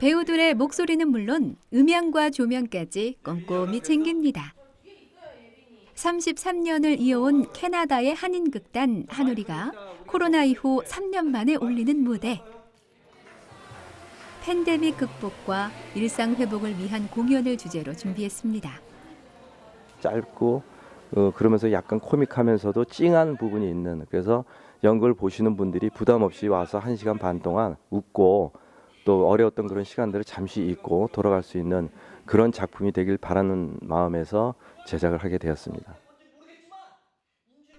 배우들의 목소리는 물론 음향과 조명까지 꼼꼼히 챙깁니다. 33년을 이어온 캐나다의 한인극단 한우리가 코로나 이후 3년 만에 올리는 무대. 팬데믹 극복과 일상 회복을 위한 공연을 주제로 준비했습니다. 짧고 어, 그러면서 약간 코믹하면서도 찡한 부분이 있는 그래서 연극을 보시는 분들이 부담 없이 와서 한 시간 반 동안 웃고 또 어려웠던 그런 시간들을 잠시 잊고 돌아갈 수 있는 그런 작품이 되길 바라는 마음에서 제작을 하게 되었습니다.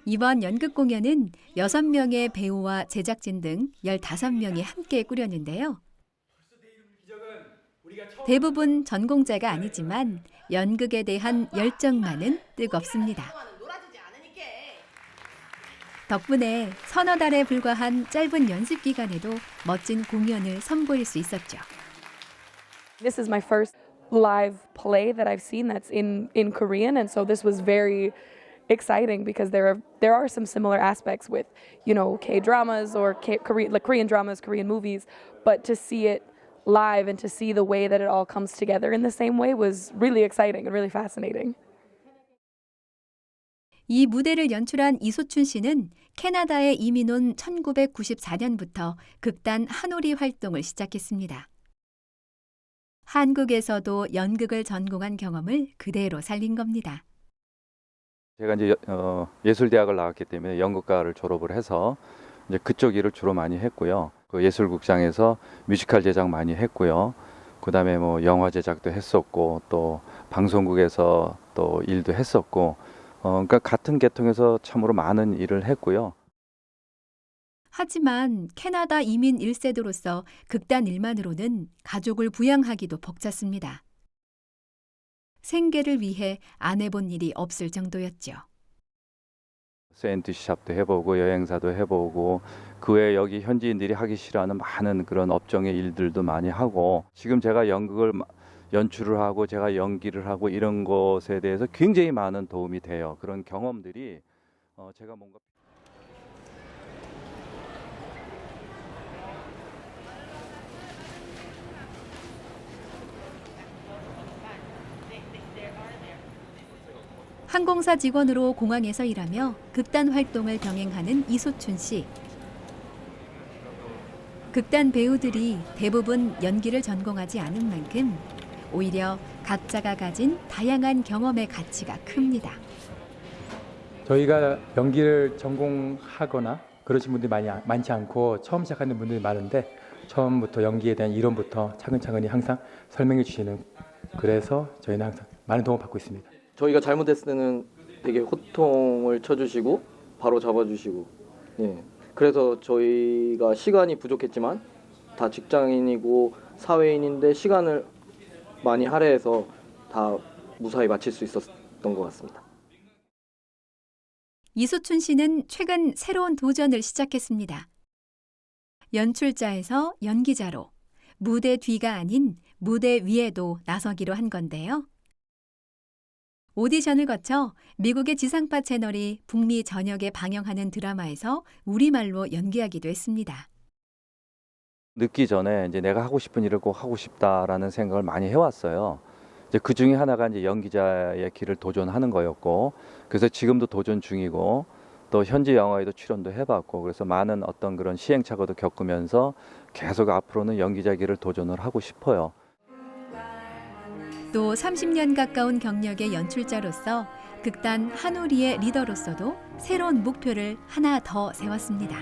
이번 연극 공연은 6명의 배우와 제작진 등 15명이 함께 꾸렸는데요. 대부분 전공자가 아니지만 연극에 대한 열정만은 뜨겁습니다. 덕분에 서너 달에 불과한 짧은 연습 기간에도 멋진 공연을 선보일 수 있었죠. This is my first live play that I've seen that's in, in Korean, and so this was very exciting because there are there are some similar aspects with you know K dramas or K, Korean like Korean dramas, Korean movies, but to see it live and to see the way that it all comes together in the same way was really exciting and really fascinating. 이 무대를 연출한 이소춘 씨는 캐나다에 이민 온 1994년부터 극단 한오리 활동을 시작했습니다. 한국에서도 연극을 전공한 경험을 그대로 살린 겁니다. 제가 이제 어, 예술대학을 나왔기 때문에 연극과를 졸업을 해서 이제 그쪽 일을 주로 많이 했고요. 그 예술극장에서 뮤지컬 제작 많이 했고요. 그다음에 뭐 영화 제작도 했었고 또 방송국에서 또 일도 했었고 어, 그러니까 같은 계통에서 참으로 많은 일을 했고요. 하지만 캐나다 이민 1세대로서 극단 일만으로는 가족을 부양하기도 벅찼습니다. 생계를 위해 안 해본 일이 없을 정도였죠. 샌드샵도 해보고 여행사도 해보고 그 외에 여기 현지인들이 하기 싫어하는 많은 그런 업종의 일들도 많이 하고 지금 제가 연극을 마- 연출을 하고 제가 연기를 하고 이런 것에 대해서 굉장히 많은 도움이 돼요. 그런 경험들이 어, 제가 뭔가 항공사 직원으로 공항에서 일하며 극단 활동을 병행하는 이소춘 씨. 극단 배우들이 대부분 연기를 전공하지 않은 만큼 오히려 각자가 가진 다양한 경험의 가치가 큽니다. 저희가 연기를 전공하거나 그러신 분들이 많이 많지 않고 처음 시작하는 분들이 많은데 처음부터 연기에 대한 이론부터 차근차근히 항상 설명해 주시는 그래서 저희는 항상 많은 도움을 받고 있습니다. 저희가 잘못했을 때는 되게 호통을 쳐주시고 바로 잡아주시고 예 그래서 저희가 시간이 부족했지만 다 직장인이고 사회인인데 시간을 많이 할애해서 다 무사히 마칠 수 있었던 것 같습니다. 이소춘 씨는 최근 새로운 도전을 시작했습니다. 연출자에서 연기자로 무대 뒤가 아닌 무대 위에도 나서기로 한 건데요. 오디션을 거쳐 미국의 지상파 채널이 북미 전역에 방영하는 드라마에서 우리말로 연기하기도 했습니다. 늦기 전에 이제 내가 하고 싶은 일을 꼭 하고 싶다라는 생각을 많이 해왔어요. 이제 그 중에 하나가 이제 연기자의 길을 도전하는 거였고, 그래서 지금도 도전 중이고, 또 현지 영화에도 출연도 해봤고, 그래서 많은 어떤 그런 시행착오도 겪으면서 계속 앞으로는 연기자 길을 도전을 하고 싶어요. 또 30년 가까운 경력의 연출자로서 극단 한우리의 리더로서도 새로운 목표를 하나 더 세웠습니다.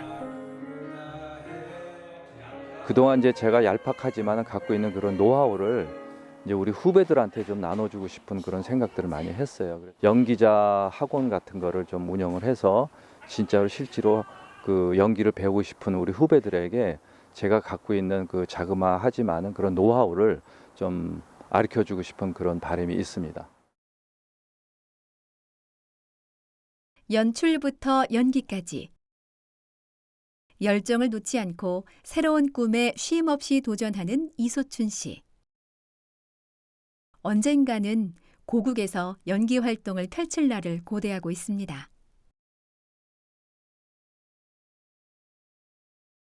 그동안 이제 제가 얄팍하지만 갖고 있는 그런 노하우를 이제 우리 후배들한테 좀 나눠주고 싶은 그런 생각들을 많이 했어요. 연기자 학원 같은 거를 좀 운영을 해서 진짜로 실제로 그 연기를 배우고 싶은 우리 후배들에게 제가 갖고 있는 그 자그마하지만은 그런 노하우를 좀 가르쳐 주고 싶은 그런 바람이 있습니다. 연출부터 연기까지 열정을 놓지 않고 새로운 꿈에 쉼 없이 도전하는 이소춘 씨. 언젠가는 고국에서 연기 활동을 펼칠 날을 고대하고 있습니다.